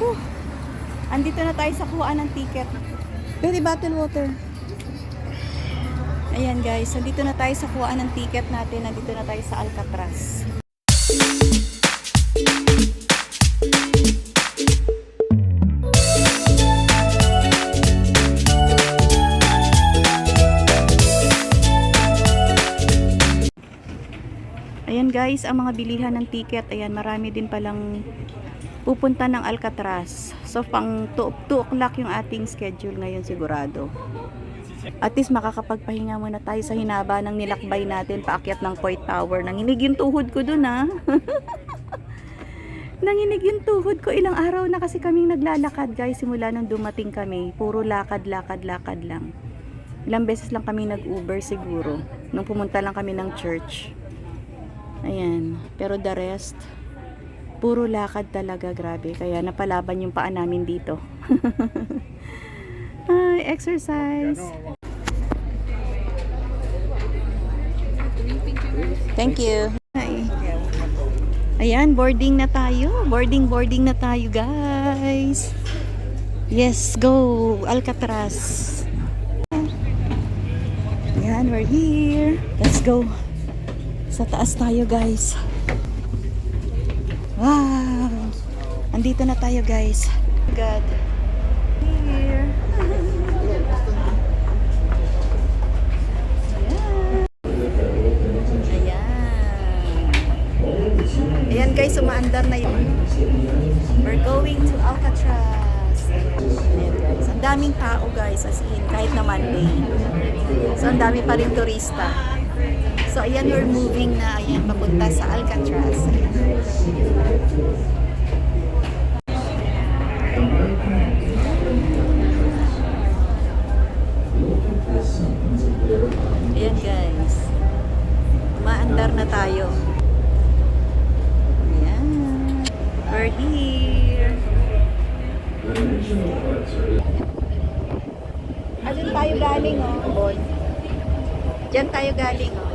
Whew. Andito na tayo sa kuhaan ng ticket. Pwede bottle water. Ayan guys, andito na tayo sa kuhaan ng ticket natin. Andito na tayo sa Alcatraz. Ayan guys, ang mga bilihan ng ticket, ayan, marami din palang pupunta ng Alcatraz. So, pang 2 o'clock yung ating schedule ngayon sigurado. At least makakapagpahinga muna tayo sa hinaba ng nilakbay natin paakyat ng Coit Tower. Nanginig yung tuhod ko dun ha. Nanginig yung tuhod ko. Ilang araw na kasi kaming naglalakad guys simula nung dumating kami. Puro lakad, lakad, lakad lang. Ilang beses lang kami nag-Uber siguro. Nung pumunta lang kami ng church. Ayan. Pero the rest, puro lakad talaga, grabe. Kaya napalaban yung paa namin dito. Ay, exercise. Thank you. Hi. Ayan, boarding na tayo. Boarding, boarding na tayo, guys. Yes, go. Alcatraz. Ayan, we're here. Let's go. Sa taas tayo, guys. Wow! Andito na tayo, guys. God. Here. Ayan. Guys. Umaandar na yun. We're going to Alcatraz. Ayan, guys. Ang daming tao, guys. As in, kahit na Monday. So, ang dami pa rin turista. So, ayan, we're moving na, ayan, papunta sa Alcatraz. Ayan. Guys. Maandar na tayo. Ayan. We're here. Ayan tayo galing, oh. Diyan tayo galing, oh.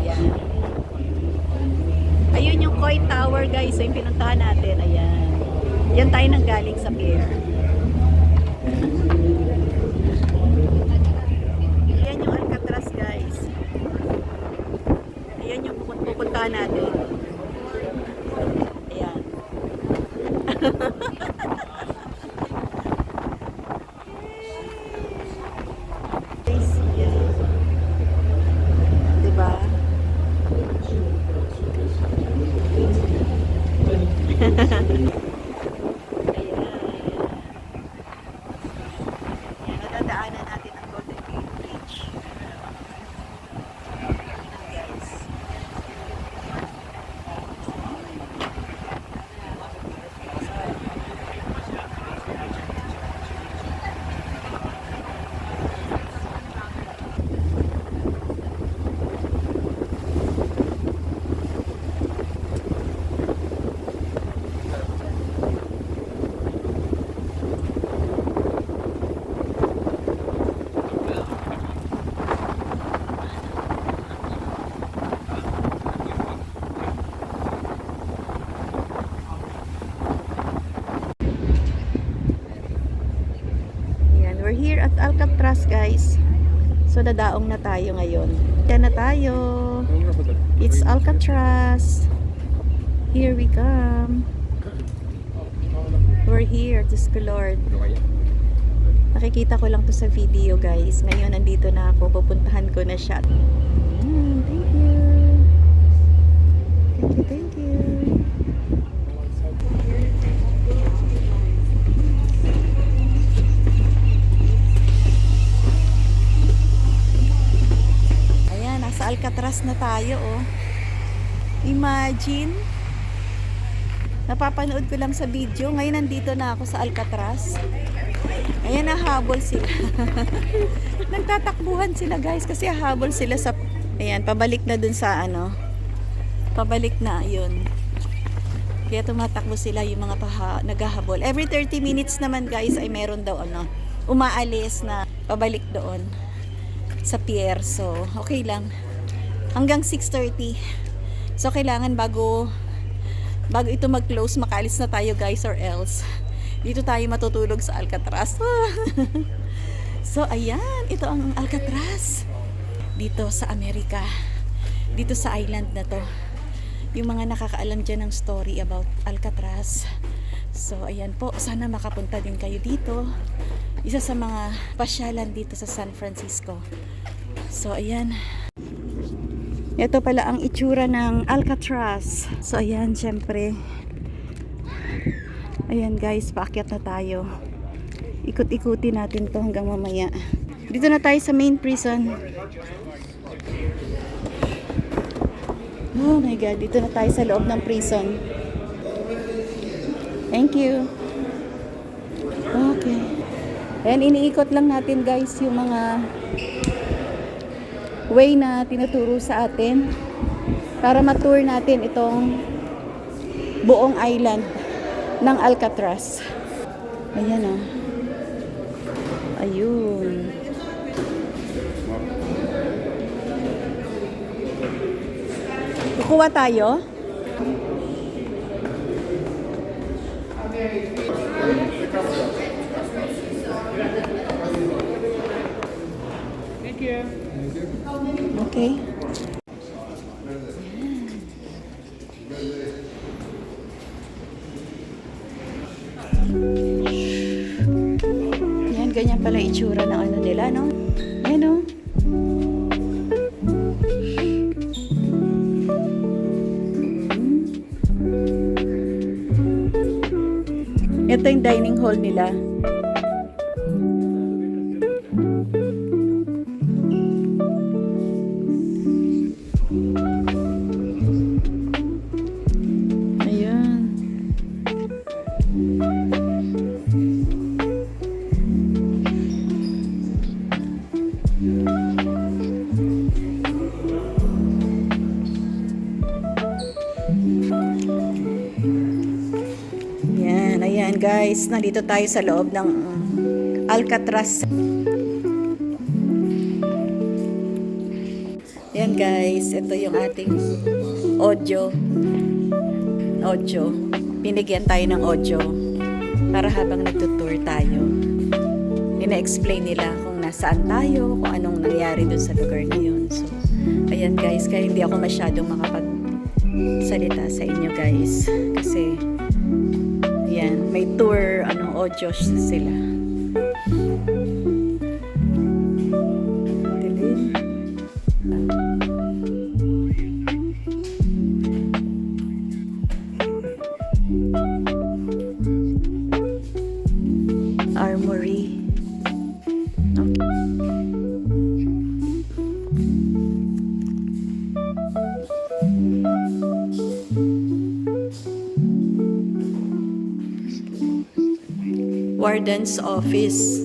Koi Tower, guys. So, yung pinuntahan natin. Ayan. Diyan tayo nang galing sa pier. Ayan yung Alcatraz, guys. Ayan yung pupun- pupuntahan natin. Ayan. Guys, ayan. Diba? Ayan. Ayan, nadadaanan natin ang Golden Gate Bridge. Ayan, guys. Ayan, we're here at Alcatraz, guys. So, dadaong na tayo ngayon. Yan na tayo. It's Alcatraz. Here we come. We're here, Diyos ko Lord. Nakikita ko lang to sa video, guys. Ngayon, nandito na ako. Pupuntahan ko na siya. Ayan, thank you. Thank you, thank you. Alcatraz na tayo, oh. Imagine. Napapanood ko lang sa video. Ngayon nandito na ako sa Alcatraz. Ayan, nahabol sila. Nagtatakbuhan sila, guys, kasi habol sila sa... Ayan, pabalik na dun sa ano. Pabalik na, yun. Kaya tumatakbo sila yung mga paha, naghahabol. Every 30 minutes naman, guys, ay meron daw ano, umaalis na pabalik doon sa pier. So, okay lang. Hanggang 6.30. So, kailangan bago bago ito mag-close, makaalis na tayo guys or else Dito tayo matutulog sa Alcatraz. so, ayan. Ito ang Alcatraz. Dito sa Amerika. Dito sa island na to. Yung mga nakakaalam dyan ng story about Alcatraz. So, ayan po. Sana makapunta din kayo dito. Isa sa mga pasyalan dito sa San Francisco. So, ayan. Ito pala ang itsura ng Alcatraz. So, ayan, syempre. Ayan guys, paakyat na tayo. Ikot-ikuti natin to hanggang mamaya. Dito na tayo sa main prison. Oh my God, dito na tayo sa loob ng prison. Thank you. Okay. Ayan, iniikot lang natin guys yung mga way na tinuturo sa atin para matour natin itong buong island ng Alcatraz. Ayan o. Ayun. Kukuha tayo? Thank Okay. Yan, ganyan pala itsura ng ano nila, no? Ayan, no? Ito yung dining hall nila. Ayan guys, nandito tayo sa loob ng Alcatraz. Yan guys, ito yung ating audio. Audio. Binigyan tayo ng audio para habang nagtutour tayo. Ina-explain nila kung nasaan tayo, kung anong nangyari dun sa lugar na yun. So, ayan guys, kaya hindi ako masyadong makapagsalita sa inyo guys. Kasi, may tour, ano, audio sila. Warden's office.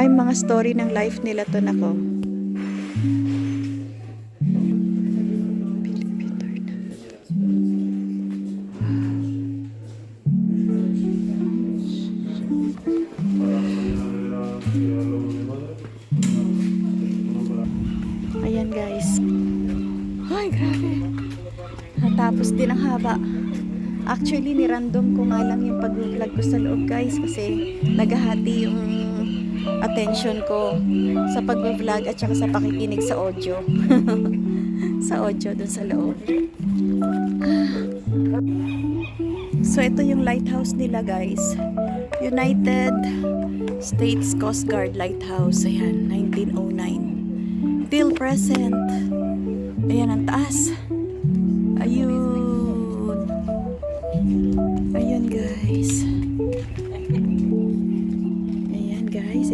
Ay, mga story ng life nila to nako. Ayan guys. Ay, grabe. Natapos din ang haba. Actually, ni-random ko nga lang yung pag-vlog ko sa loob guys kasi naghahati yung attention ko sa pag-vlog at saka sa pakikinig sa audio. sa audio dun sa loob. So, ito yung lighthouse nila guys. United States Coast Guard Lighthouse. Ayan, 1909. Feel present. Ayan, ang taas. Ayun.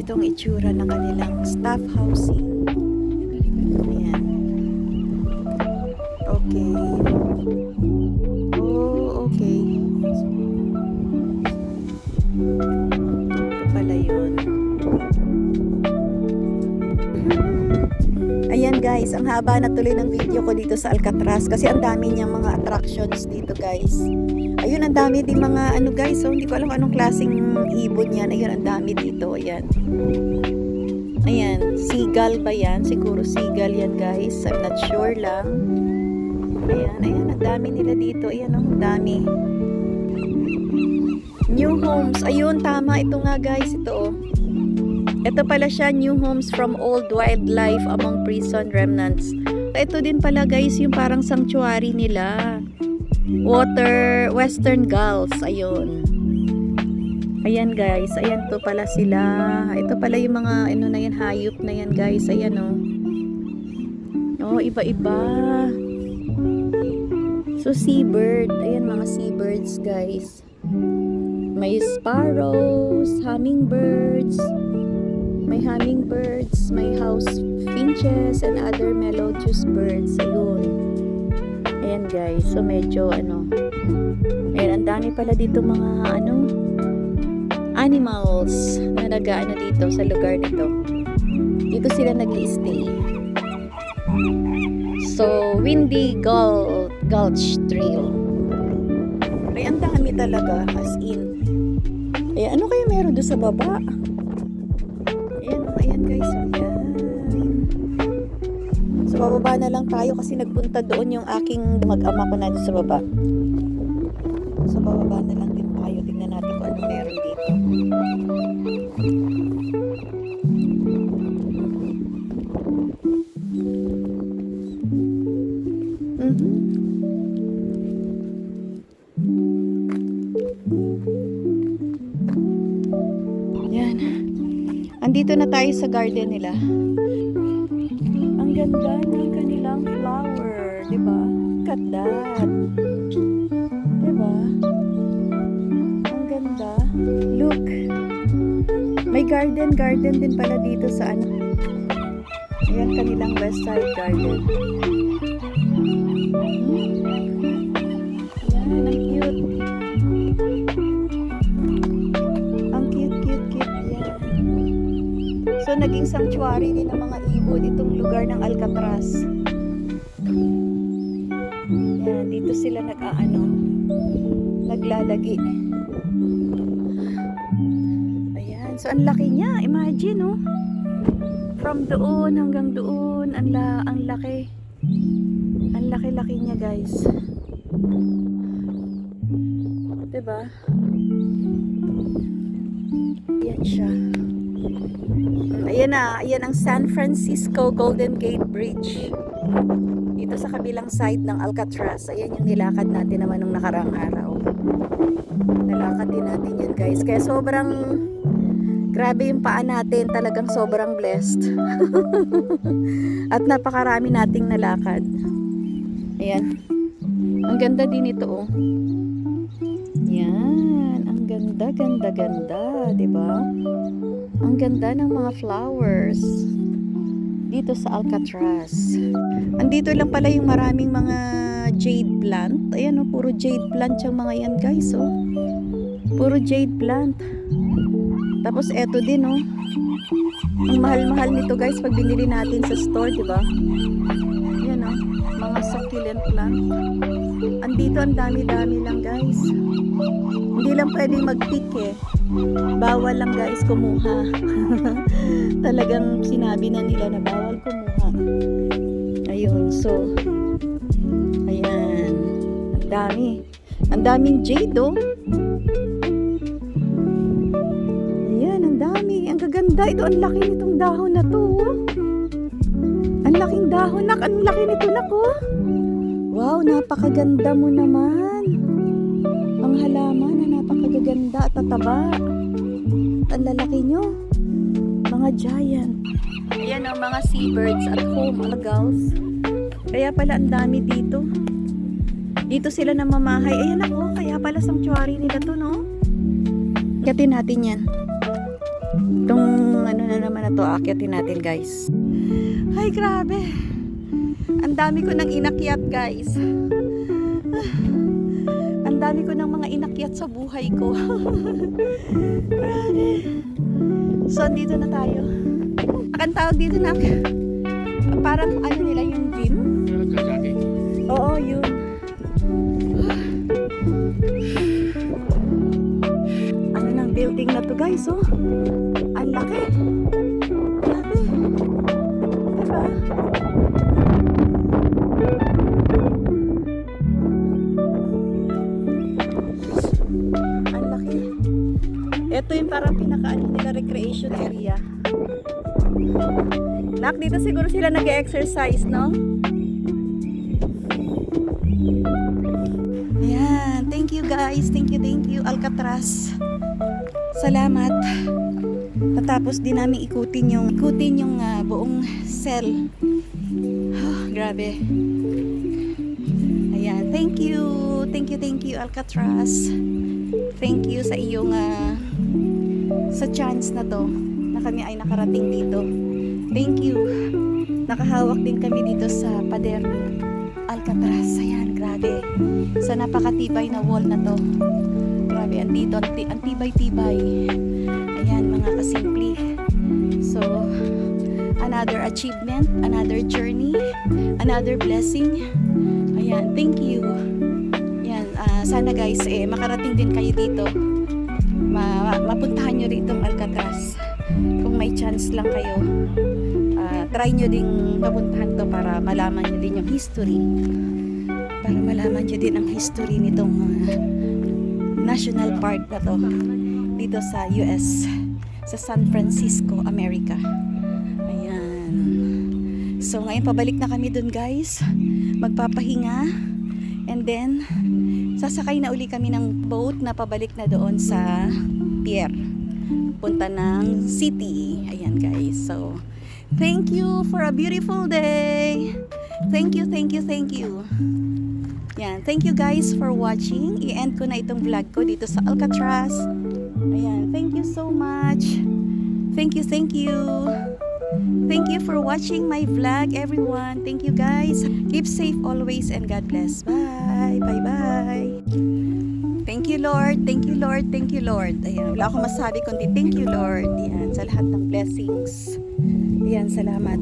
Guys. Ito ang itsura ng kanilang staff housing. Ayan. Okay. Oh, okay. Ito pala yun. Ayan guys, ang haba na tuloy ng video ko dito sa Alcatraz kasi ang dami niyang mga attractions dito guys. Ayun, ang dami din mga ano guys, so hindi ko alam anong klaseng ibon yan. Ayun, ang dami dito. Ayan. Ayan, seagull ba yan? Siguro seagull yan guys. I'm not sure lang. Ayan, ayan, ang dami nila dito. Ayan, oh, ang dami. New homes. Ayun, tama. Ito nga guys, ito oh. Ito pala siya, new homes from old wildlife among prison remnants. Ito din pala guys, yung parang sanctuary nila. Water, Western Gulls, ayun. Ayan guys, ayan to pala sila. Ito pala yung mga, ano na yan, hayop na yan guys. Ayan oh. Oh, iba-iba. So, seabird. Ayan mga seabirds guys. May sparrows, hummingbirds, may hummingbirds, may house finches, and other melodious birds. Ayun. Ayan guys. So medyo ano. Ayan, ang dami pala dito mga ano animals na nag-ano dito sa lugar nito. Dito sila nag stay So, Windy Gul Gulch Trail. Ay, ang dami talaga. As in. Ay, ano kayo meron doon sa baba? Ayan, oh, ayan guys. oh, Ayan. So, bababa na lang tayo kasi nagpunta doon yung aking mag-ama ko na sa baba. So, bababa na lang din tayo. Tingnan natin Yan. Andito na tayo sa garden nila. Ang ganda ng kanilang flower, 'di ba? That. 'Di ba? May garden garden din pala dito sa ano. Ayan kanilang west side garden. Ayan, ang cute. Ang cute, cute, cute. Yan. So, naging sanctuary din ng mga ibon itong lugar ng Alcatraz. Yan, dito sila nag-aano, naglalagi. Ayan, so ang laki niya. Imagine, oh. From doon hanggang doon, ang, la ang laki. Ang laki-laki niya, guys. Diba? Ayan siya. Ayan na, ayan ang San Francisco Golden Gate Bridge. Dito sa kabilang side ng Alcatraz. Ayan yung nilakad natin naman nung nakarang araw. Nalakad din natin yan guys. Kaya sobrang grabe yung paa natin. Talagang sobrang blessed. At napakarami nating nalakad. Ayan. Ang ganda din ito oh. Yan. Ang ganda, ganda, ganda. 'di ba? Ang ganda ng mga flowers dito sa Alcatraz. Andito lang pala yung maraming mga jade plant. Ayan oh, puro jade plant yung mga yan guys oh. Puro jade plant. Tapos eto din oh. Ang mahal-mahal nito guys pag binili natin sa store, 'di ba? Yan oh, mga succulent plant. Andito ang dami-dami lang guys. Hindi lang pwedeng mag-pick eh. Bawal lang guys kumuha. Talagang sinabi na nila na bawal kumuha. Ayun, so ayan. Ang dami. Ang daming jade oh. Gaganda. Ito, ang laki nitong dahon na to. oh. Ang laking dahon. Nak, ang laki nito, nak, oh. Wow, napakaganda mo naman. Ang halaman na napakagaganda at tataba. At ang lalaki nyo. Mga giant. Ayan ang mga seabirds at home, mga. Kaya pala ang dami dito. Dito sila namamahay. Ayan ako, kaya pala sanctuary nila to, no? Akyatin natin yan. Itong ano na naman na to, akyatin natin guys. Ay, grabe. Ang dami ko nang inakyat guys. Ang dami ko ng mga inakyat sa buhay ko. Grabe. so, dito na tayo. Ang tawag dito na parang ano nila yung gym. Oo, yun. Ano ng building na to guys, oh. Laki. Ito yung parang pinakaano nila recreation area. Nak, dito siguro sila nag-exercise, no? Ayan. Thank you guys. Thank you, thank you. Alcatraz. Salamat. Natapos din namin ikutin yung ikutin yung ah, buong cell. Ah, grabe. Ayan. Thank you. Thank you, thank you Alcatraz. Thank you sa iyong ah, sa chance na to na kami ay nakarating dito. Thank you. Nakahawak din kami dito sa pader Alcatraz. Ayan, grabe. Sa napakatibay na wall na to. Grabe, andito, ang tibay-tibay. Ayan, mga kasimple. So, another achievement, another journey, another blessing. Ayan, thank you. Ayan, ah, sana guys, eh, makarating din kayo dito. Ma mapuntahan nyo rito ang Alcatraz. Kung may chance lang kayo, ah, try nyo ding mapuntahan to para malaman nyo din yung history. Para malaman nyo din ang history nitong ah, national park na to dito sa US sa San Francisco, America. Ayan. So ngayon pabalik na kami dun guys. Magpapahinga. And then sasakay na uli kami ng boat na pabalik na doon sa pier. Punta ng city. Ayan guys. So thank you for a beautiful day. Thank you, thank you, thank you. Yan. Thank you guys for watching. I-end ko na itong vlog ko dito sa Alcatraz. Ayan. Thank you so much. Thank you, thank you. Thank you for watching my vlog, everyone. Thank you guys. Keep safe always and God bless. Bye. Bye-bye. Thank you, Lord. Thank you, Lord. Thank you, Lord. Ayan. Wala akong masabi kundi thank you, Lord. Ayan. Sa lahat ng blessings. Ayan. Salamat.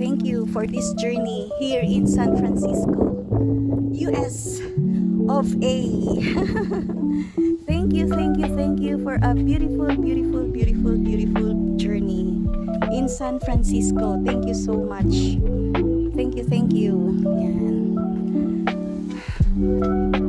Thank you for this journey here in San Francisco, of A. thank you, thank you, thank you for a beautiful, beautiful, beautiful, beautiful journey in San Francisco. Thank you so much. Thank you, thank you. Yan.